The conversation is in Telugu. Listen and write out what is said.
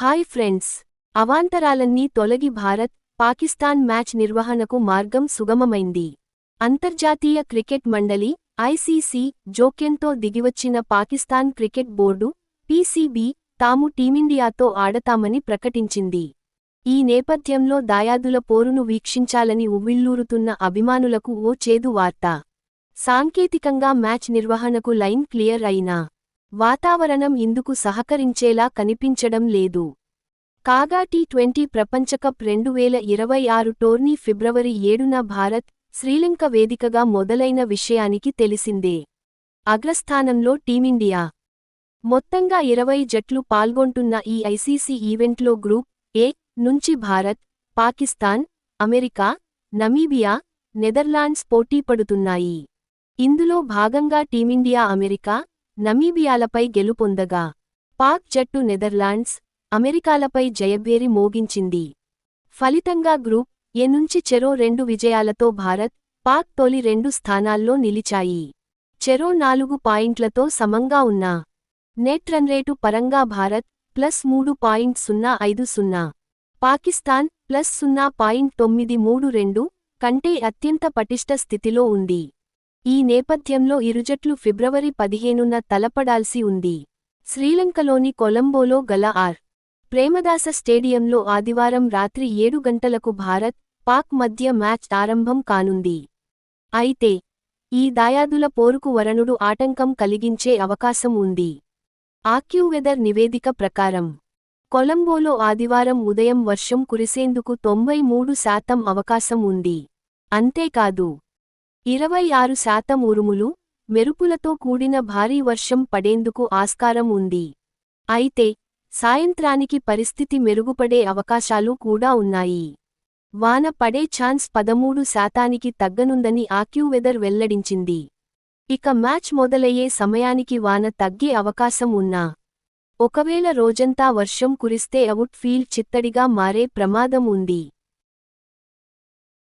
హాయ్ ఫ్రెండ్స్ అవాంతరాలన్నీ తొలగి భారత్ పాకిస్తాన్ మ్యాచ్ నిర్వహణకు మార్గం సుగమమైంది. అంతర్జాతీయ క్రికెట్ మండలి ఐసీసీ జోక్యంతో దిగివచ్చిన పాకిస్తాన్ క్రికెట్ బోర్డు పీసీబీ తాము టీమిండియాతో ఆడతామని ప్రకటించింది. ఈ నేపథ్యంలో దాయాదుల పోరును వీక్షించాలని ఉవ్విళ్ళూరుతున్న అభిమానులకు ఓ చేదు వార్త. సాంకేతికంగా మ్యాచ్ నిర్వహణకు లైన్ క్లియర్ అయినా వాతావరణం ఇందుకు సహకరించేలా కనిపించడం లేదు. కాగా టీ ట్వంటీ ప్రపంచకప్ రెండు వేల ఇరవై ఆరు టోర్నీ ఫిబ్రవరి ఏడున భారత్ శ్రీలంక వేదికగా మొదలైన విషయానికి తెలిసిందే. అగ్రస్థానంలో టీమిండియా. మొత్తంగా ఇరవై జట్లు పాల్గొంటున్న ఈ ఐసీసీ ఈవెంట్లో గ్రూప్ ఏ నుంచి Bharat Pakistan America Namibia Netherlands పోటీపడుతున్నాయి ఇందులో భాగంగా టీమిండియా అమెరికా నమీబియాలపై గెలుపొందగా. పాక్ జట్టు నెదర్లాండ్స్ అమెరికాలపై జయభేరి మోగించింది. ఫలితంగా గ్రూప్ ఏ నుంచి చెరో రెండు విజయాలతో భారత్ పాక్ తొలి రెండు స్థానాల్లో నిలిచాయి. చెరో నాలుగు పాయింట్లతో సమంగా ఉన్నా నెట్ రన్రేటు పరంగా భారత్ ప్లస్ మూడు పాయింట్ సున్నా ఐదు సున్నా పాకిస్తాన్ ప్లస్ సున్నా పాయింట్ తొమ్మిది మూడు రెండు కంటే అత్యంత పటిష్ట స్థితిలో ఉంది. ఈ నేపథ్యంలో ఇరుజట్లు ఫిబ్రవరి పదిహేనున తలపడాల్సి ఉంది. శ్రీలంకలోని కొలంబోలో గల ఆర్. ప్రేమదాస స్టేడియంలో ఆదివారం రాత్రి ఏడు గంటలకు భారత్ పాక్ మధ్య మ్యాచ్ ఆరంభం కానుంది. అయితే ఈ దాయాదుల పోరుకు వరణుడు ఆటంకం కలిగించే అవకాశం ఉంది. ఆక్యూవెదర్ నివేదిక ప్రకారం కొలంబోలో ఆదివారం ఉదయం వర్షం కురిసేందుకు తొంభై మూడు శాతం అవకాశం ఉంది. అంతేకాదు ఇరవై ఆరు శాతం ఉరుములు మెరుపులతో కూడిన భారీ వర్షం పడేందుకు ఆస్కారం ఉంది. అయితే సాయంత్రానికి పరిస్థితి మెరుగుపడే అవకాశాలు కూడా ఉన్నాయి. వాన పడే ఛాన్స్ పదమూడు శాతానికి తగ్గనుందని ఆక్యూవెదర్ వెల్లడించింది. ఇక మ్యాచ్ మొదలయ్యే సమయానికి వాన తగ్గే అవకాశం ఉన్నా. ఒకవేళ రోజంతా వర్షం కురిస్తే అవుట్ ఫీల్డ్ చిత్తడిగా మారే ప్రమాదం ఉంది.